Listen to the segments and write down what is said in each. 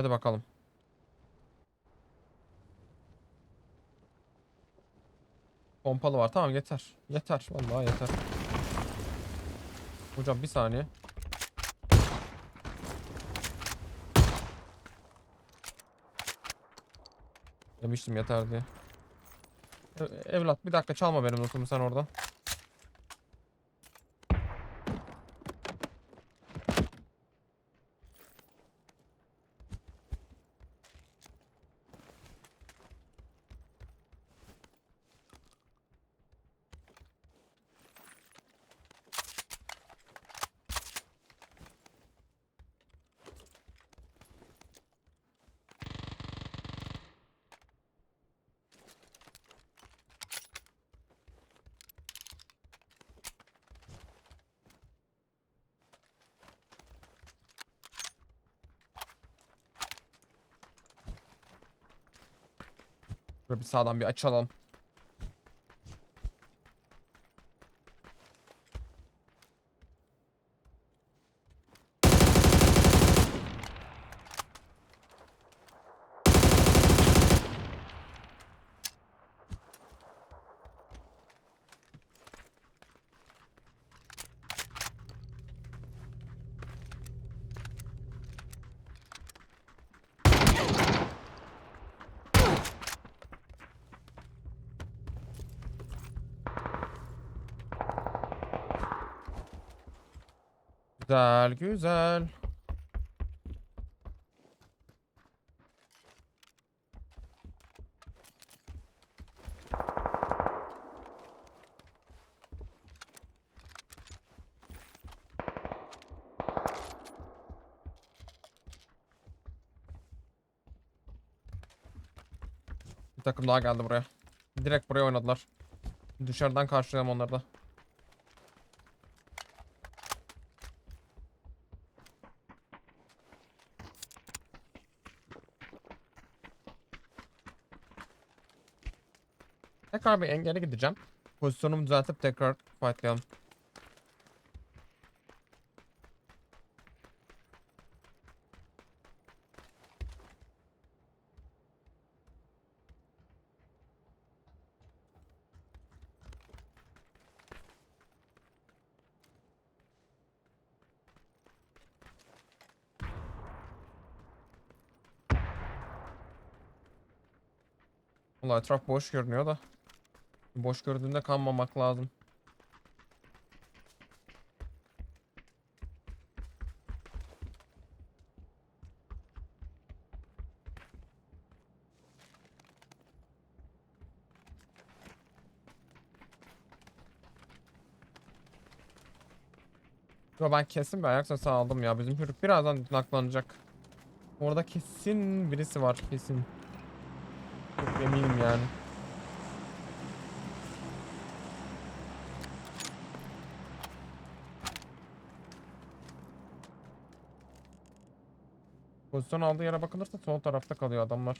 Hadi bakalım. Pompalı var. Tamam yeter. Yeter. Vallahi yeter. Hocam bir saniye. Demiştim yeter diye. E- Evlat bir dakika çalma benim notumu sen oradan. Böyle bir sağdan bir açalım. Güzel güzel. Bir takım daha geldi buraya. Direkt buraya oynadılar. Dışarıdan karşılayalım onları da. Tekrar bir engele gideceğim. Pozisyonumu düzeltip tekrar fightlayalım. Valla etraf boş görünüyor da. Boş gördüğünde kanmamak lazım. Yo ben kesin bir ayak sesi aldım ya. Bizim çocuk birazdan naklanacak. Orada kesin birisi var kesin. Çok eminim yani. Pozisyon aldığı yere bakılırsa sol tarafta kalıyor adamlar.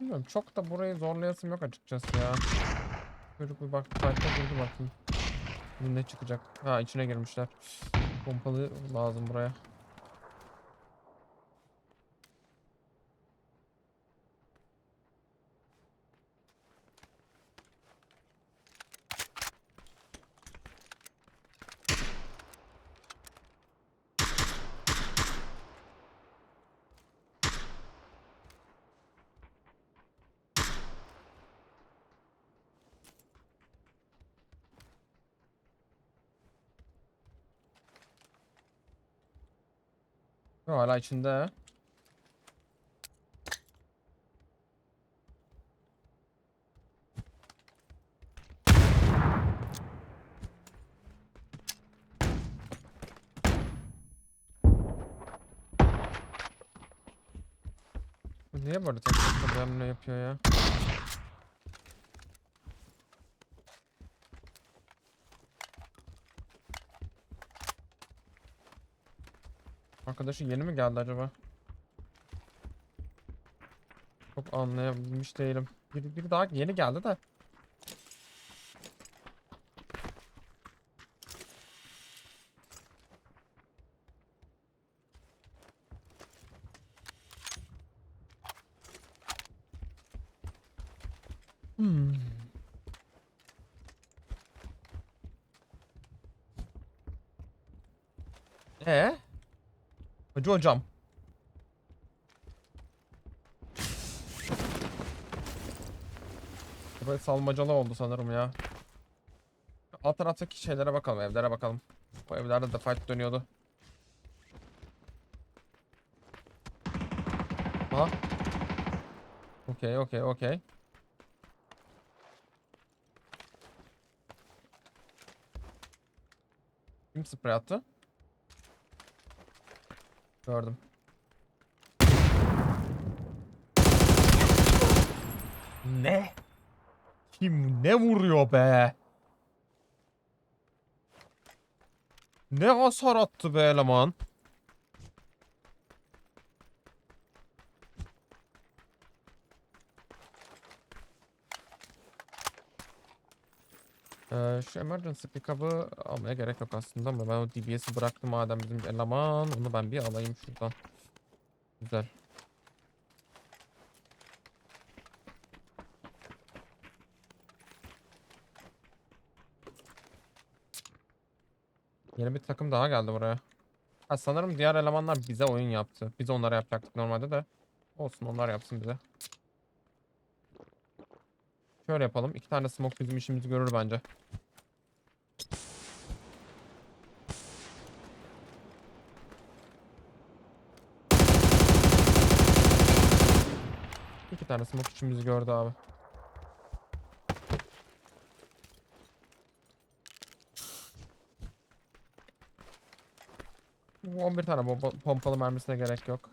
Bilmiyorum çok da burayı zorlayasım yok açıkçası ya. Çocuk bir bak fight'ta durdu bakayım. Şimdi ne çıkacak? Ha içine girmişler. Pompalı lazım buraya. Hala içinde. Niye böyle tek tek yapıyor ya? Arkadaşı yeni mi geldi acaba? Çok anlayabilmiş değilim. Biri, biri daha yeni geldi de. Hmm. Ee? Hacı hocam. Burası salmacalı oldu sanırım ya. Alt taraftaki şeylere bakalım, evlere bakalım. Bu evlerde de fight dönüyordu. Aha. Okey, okey, okey. Kim sprey attı? Gördüm. Ne? Kim ne vuruyor be? Ne hasar attı be eleman? Ee, şu emergency pickup'ı almaya gerek yok aslında ama ben o DBS'i bıraktım madem bizim eleman onu ben bir alayım şuradan. Güzel. Yeni bir takım daha geldi buraya. Ha, sanırım diğer elemanlar bize oyun yaptı. Biz onlara yapacaktık normalde de. Olsun onlar yapsın bize. Şöyle yapalım. İki tane smoke bizim işimizi görür bence. İki tane smoke işimizi gördü abi. Bu 11 tane bomba, pompalı mermisine gerek yok.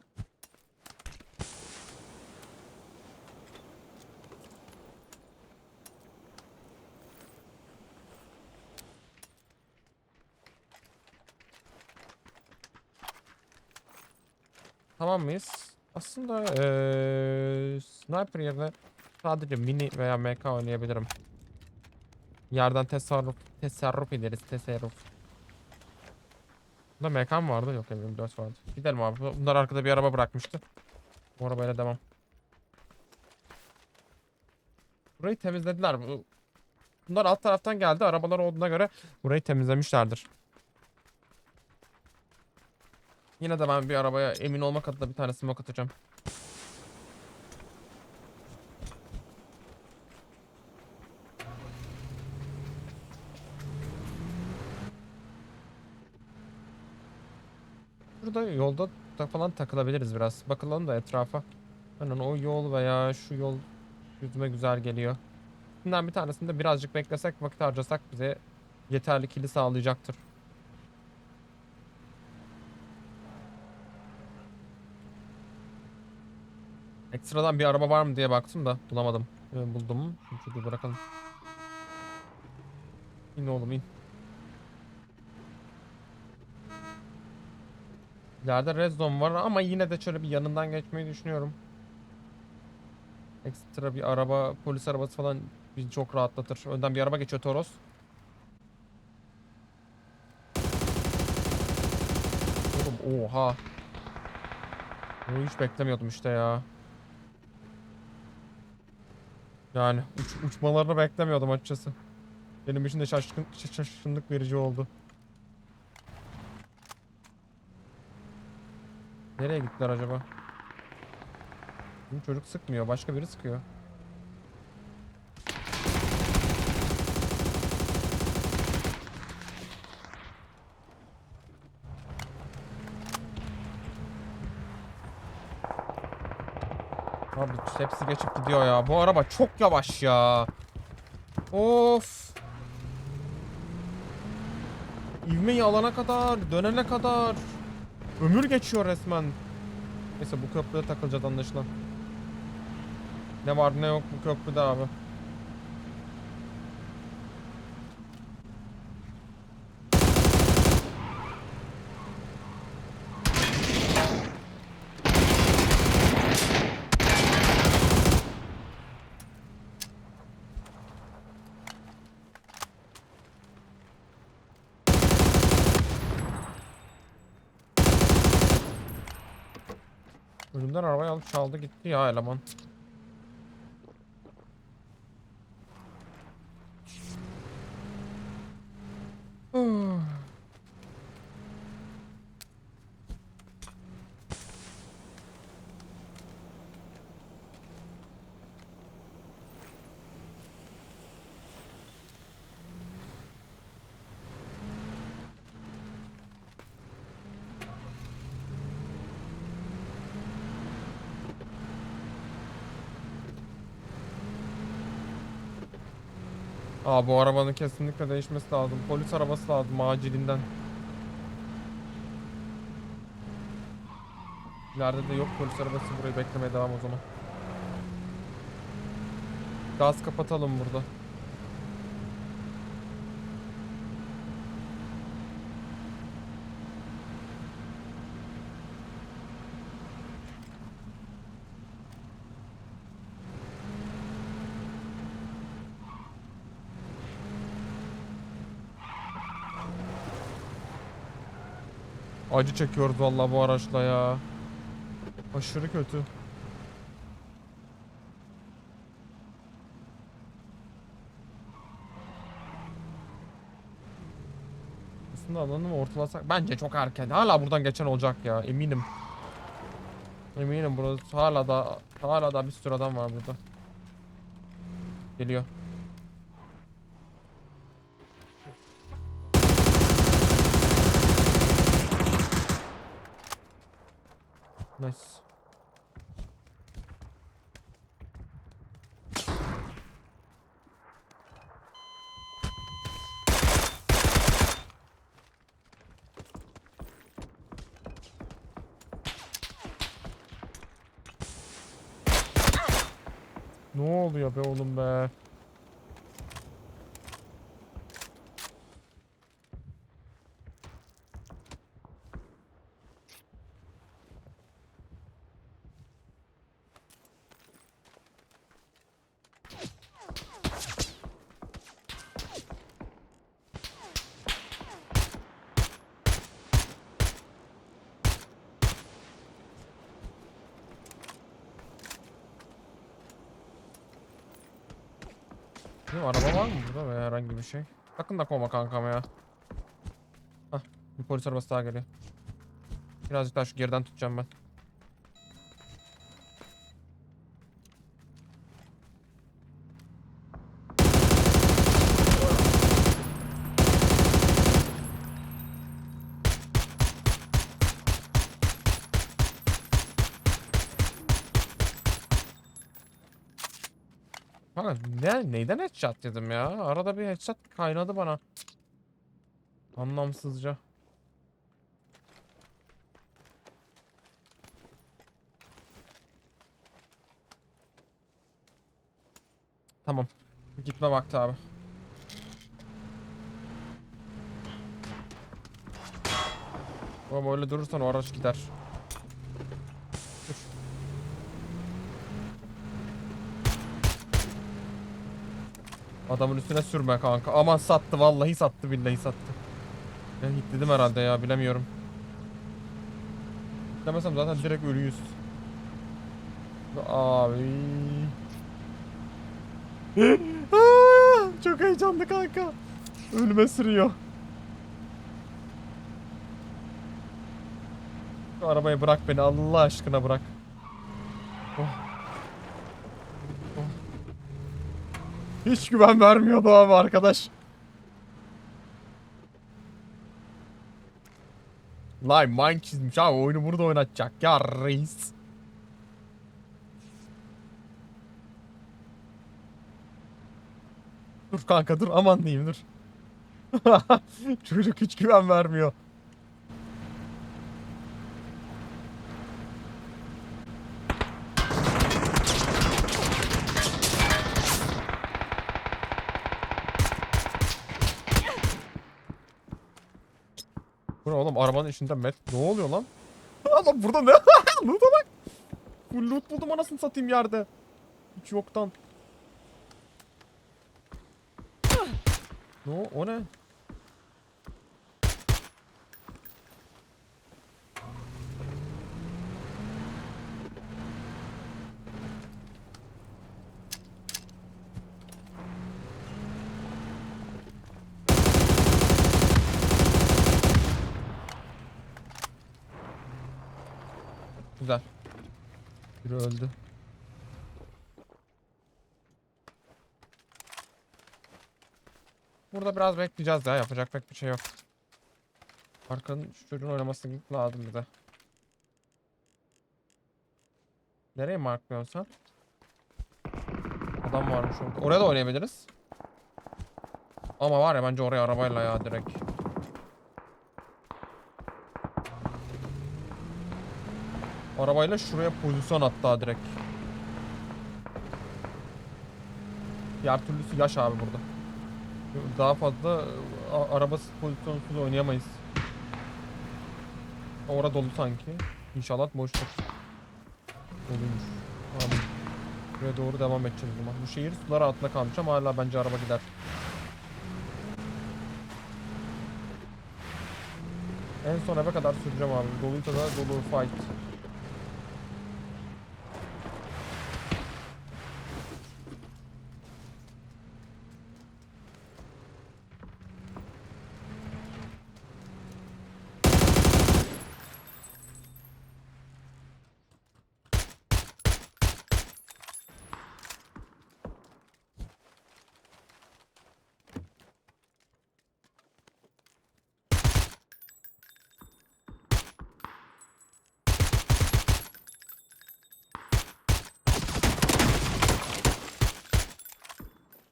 Tamam mıyız? Aslında eee sniper yerine sadece mini veya MK oynayabilirim. Yerden tasarruf, tasarruf ederiz, tasarruf. Bunda MK mı vardı? Yok M24 vardı. Gidelim abi. Bunlar arkada bir araba bırakmıştı. Bu arabayla devam. Burayı temizlediler. Bu- Bunlar alt taraftan geldi. Arabalar olduğuna göre burayı temizlemişlerdir. Yine de ben bir arabaya emin olmak adına bir tane smoke atacağım. Burada yolda da falan takılabiliriz biraz. Bakalım da etrafa. Hani o yol veya şu yol yüzüme güzel geliyor. Bundan bir tanesinde birazcık beklesek vakit harcasak bize yeterli kili sağlayacaktır. Ekstradan bir araba var mı diye baktım da bulamadım. Ee, buldum. Şurada bırakalım. İn oğlum in. İleride red zone var ama yine de şöyle bir yanından geçmeyi düşünüyorum. Ekstra bir araba, polis arabası falan bizi çok rahatlatır. Önden bir araba geçiyor Toros. Oğlum oha. Bunu hiç beklemiyordum işte ya. Yani uç, uçmalarını beklemiyordum açıkçası. Benim için de şaşkın, şaş- şaşkınlık verici oldu. Nereye gittiler acaba? Bizim çocuk sıkmıyor. Başka biri sıkıyor. Abi hepsi geçip gidiyor ya. Bu araba çok yavaş ya. Of. İvmeyi alana kadar, dönene kadar. Ömür geçiyor resmen. Neyse bu köprüde takılacağız anlaşılan. Ne var ne yok bu köprüde abi. Önümden arabayı alıp çaldı gitti ya eleman. Aa bu arabanın kesinlikle değişmesi lazım. Polis arabası lazım acilinden. İleride de yok polis arabası burayı beklemeye devam o zaman. Gaz kapatalım burada. Acı çekiyoruz vallahi bu araçla ya. Aşırı kötü. Aslında alanı ortalasak? Bence çok erken. Hala buradan geçen olacak ya eminim. Eminim burası hala da hala da bir sürü adam var burada. Geliyor. Nice. Ne oluyor be oğlum be? Değil? Araba var mı burada veya herhangi bir şey? Sakın da kovma kankam ya. Hah bir polis arabası daha geliyor. Birazcık daha şu geriden tutacağım ben. Kanka ne, neyden headshot dedim ya? Arada bir headshot kaynadı bana. Anlamsızca. Tamam. Gitme vakti abi. Ama öyle durursan o araç gider. Adamın üstüne sürme kanka. Aman sattı vallahi sattı billahi sattı. Ben hitledim herhalde ya bilemiyorum. Demesem zaten direkt ölüyüz. Abi. Çok heyecanlı kanka. Ölüme sürüyor. Şu arabayı bırak beni Allah aşkına bırak. Hiç güven vermiyordu abi arkadaş. Lan mind çizmiş abi oyunu burada oynatacak ya reis. Dur kanka dur aman diyeyim dur. Çocuk hiç güven vermiyor. Bu ne oğlum arabanın içinde met. Ne oluyor lan? Adam burada ne? Loot'a bak. Full loot buldum anasını satayım yerde. Hiç yoktan. Ne o, o ne? Güzel. Biri öldü. Burada biraz bekleyeceğiz ya. Yapacak pek bir şey yok. Arkanın şu çocuğun oynaması lazım bize. Nereye marklıyorsun sen? Adam varmış orada. Oraya da oynayabiliriz. Ama var ya bence oraya arabayla ya direkt. Arabayla şuraya pozisyon hatta direkt. Diğer türlüsü yaş abi burada. Daha fazla a- arabasız pozisyonsuz oynayamayız. Orada dolu sanki. İnşallah boştur. Doluymuş. Tamam. Buraya doğru devam edeceğiz o zaman. Bu şehir sular altında kalmış ama hala bence araba gider. En son eve kadar süreceğim abi. Doluysa da dolu fight.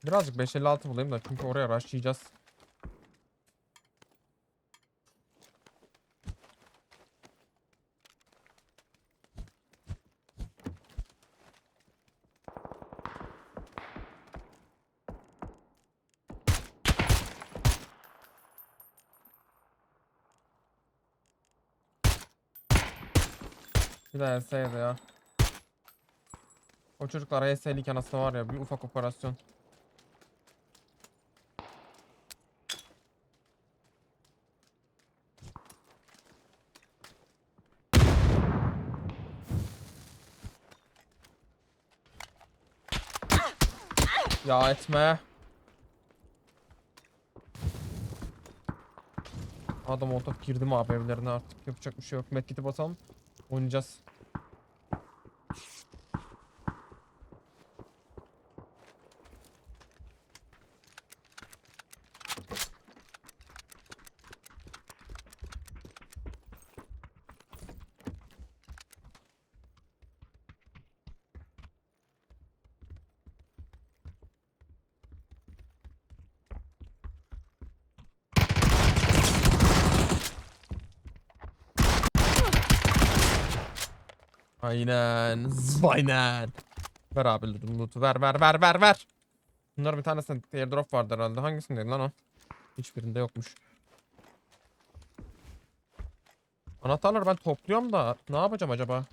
Birazcık 556 bulayım da çünkü oraya rushlayacağız. Bir daha ES'ydi ya. O çocuklar ES'liyken aslında var ya bir ufak operasyon. Ya etme. Adam ortak girdim abi evlerine artık yapacak bir şey yok. Medkit'i basalım. Oynayacağız. Aynen. Aynen. Ver abi loot'u, ver ver ver ver ver. Bunlar bir tanesinde airdrop vardı herhalde. Hangisindeydi lan o? Hiçbirinde yokmuş. Anahtarları ben topluyorum da ne yapacağım acaba?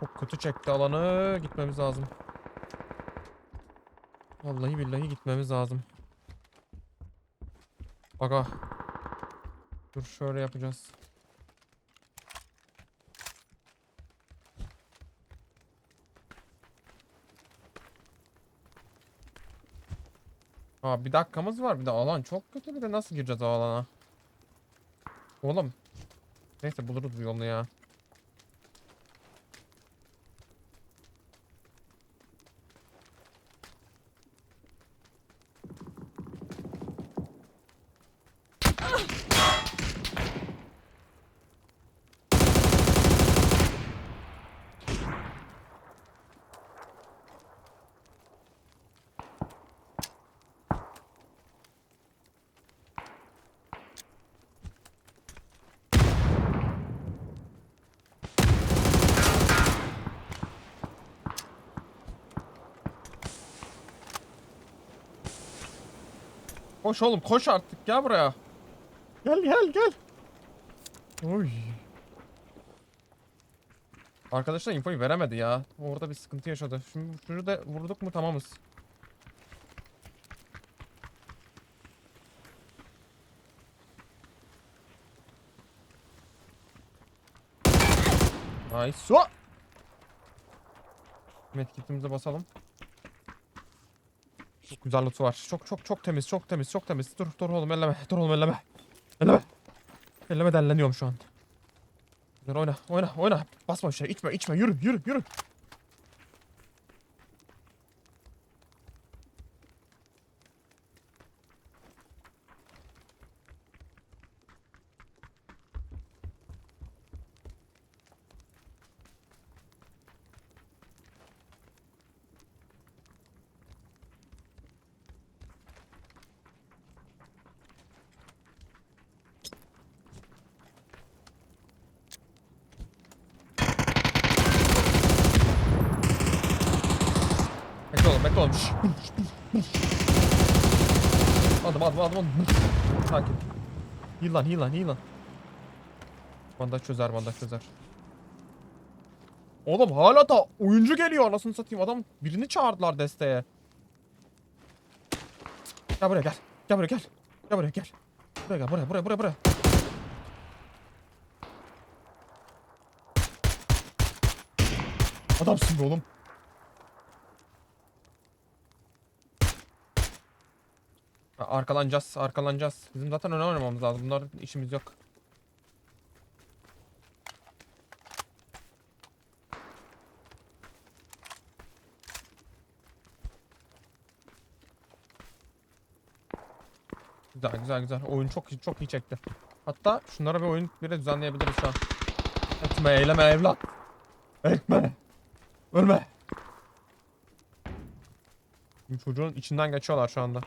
Çok kötü çekti alanı. Gitmemiz lazım. Vallahi billahi gitmemiz lazım. Aga. Dur şöyle yapacağız. Aa bir dakikamız var bir de alan çok kötü bir de nasıl gireceğiz alana? Oğlum. Neyse buluruz bir yolunu ya. Koş oğlum koş artık gel buraya. Gel gel gel. Oy. Arkadaşlar infoyu veremedi ya. Orada bir sıkıntı yaşadı. Şimdi şunu da vurduk mu tamamız. Nice. Medkitimize basalım. Çok güzel loot var. Çok çok çok temiz, çok temiz, çok temiz. Dur dur oğlum elleme. Dur oğlum elleme. Elleme. Elleme delleniyorum şu an. Dur oyna oyna oyna. Basma bir şey. İçme içme. Yürü yürü yürü. Adım adım adım adım. Sakin. Heal lan heal lan heal lan. Bandaj çözer bandaj çözer. Oğlum hala da oyuncu geliyor anasını satayım. Adam birini çağırdılar desteğe. Gel buraya gel. Gel buraya gel. Gel buraya gel. Buraya gel buraya buraya buraya buraya. Adamsın be oğlum. Arkalanacağız, arkalanacağız. Bizim zaten öne oynamamız lazım. Bunlar işimiz yok. Güzel, güzel, güzel. Oyun çok çok iyi çekti. Hatta şunlara bir oyun bile düzenleyebiliriz şu an. Etme, eyleme evlat. Etme. Ölme. Çocuğun içinden geçiyorlar şu anda.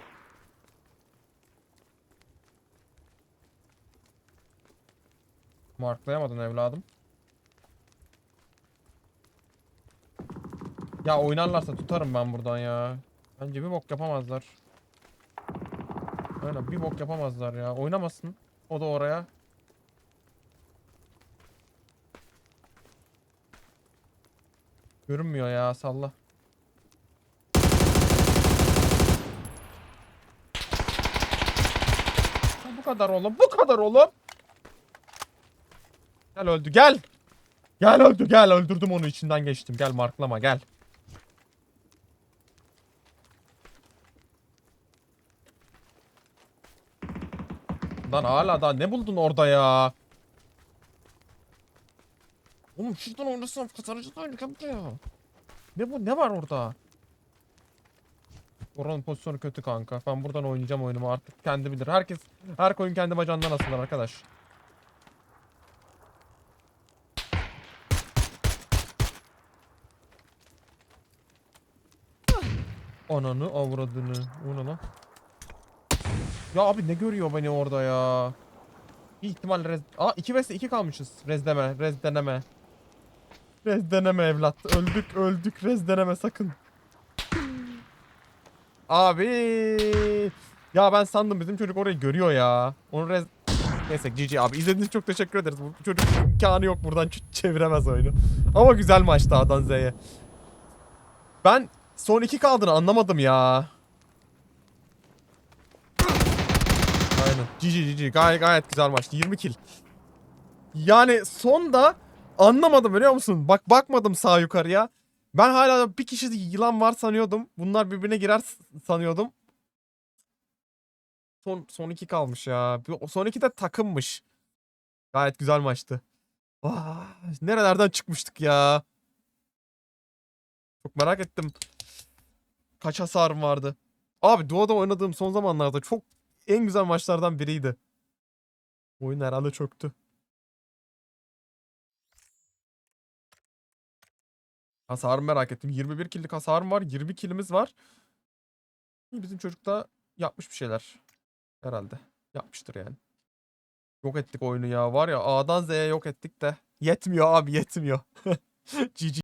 Marklayamadın evladım. Ya oynarlarsa tutarım ben buradan ya. Bence bir bok yapamazlar. Aynen bir bok yapamazlar ya. Oynamasın. O da oraya. Görünmüyor ya salla. Bu kadar oğlum. Bu kadar oğlum. Gel öldü gel. Gel öldü gel öldürdüm onu içinden geçtim. Gel marklama gel. Lan hala daha ne buldun orada ya? Oğlum şuradan oynasam kazanacağız oyunu kapı ya. Ne bu ne var orada? Oranın pozisyonu kötü kanka. Ben buradan oynayacağım oyunumu artık kendi bilir. Herkes her koyun kendi bacağından asılır arkadaş. Ananı avradını. O ne lan? Ya abi ne görüyor beni orada ya? Bir ihtimal rez... Aa 2 vs 2 kalmışız. Rez deme, rez deneme. Rez deneme evlat. Öldük öldük rez deneme sakın. Abi. Ya ben sandım bizim çocuk orayı görüyor ya. Onu rez... Neyse GG abi izlediğiniz çok teşekkür ederiz. Bu çocuk imkanı yok buradan çeviremez oyunu. Ama güzel maçtı A'dan Z'ye. Ben son iki kaldığını anlamadım ya. Aynen. GG GG. Gayet gayet güzel maçtı. 20 kill. Yani sonda anlamadım biliyor musun? Bak bakmadım sağ yukarıya. Ben hala bir kişi yılan var sanıyordum. Bunlar birbirine girer sanıyordum. Son son iki kalmış ya. Son iki de takımmış. Gayet güzel maçtı. Ah, nerelerden çıkmıştık ya? Çok merak ettim. Kaç hasarım vardı? Abi Duo'da oynadığım son zamanlarda çok en güzel maçlardan biriydi. Oyun herhalde çöktü. Hasarımı merak ettim. 21 kill'lik hasarım var. 20 kill'imiz var. Bizim çocuk da yapmış bir şeyler. Herhalde. Yapmıştır yani. Yok ettik oyunu ya. Var ya A'dan Z'ye yok ettik de. Yetmiyor abi yetmiyor. GG.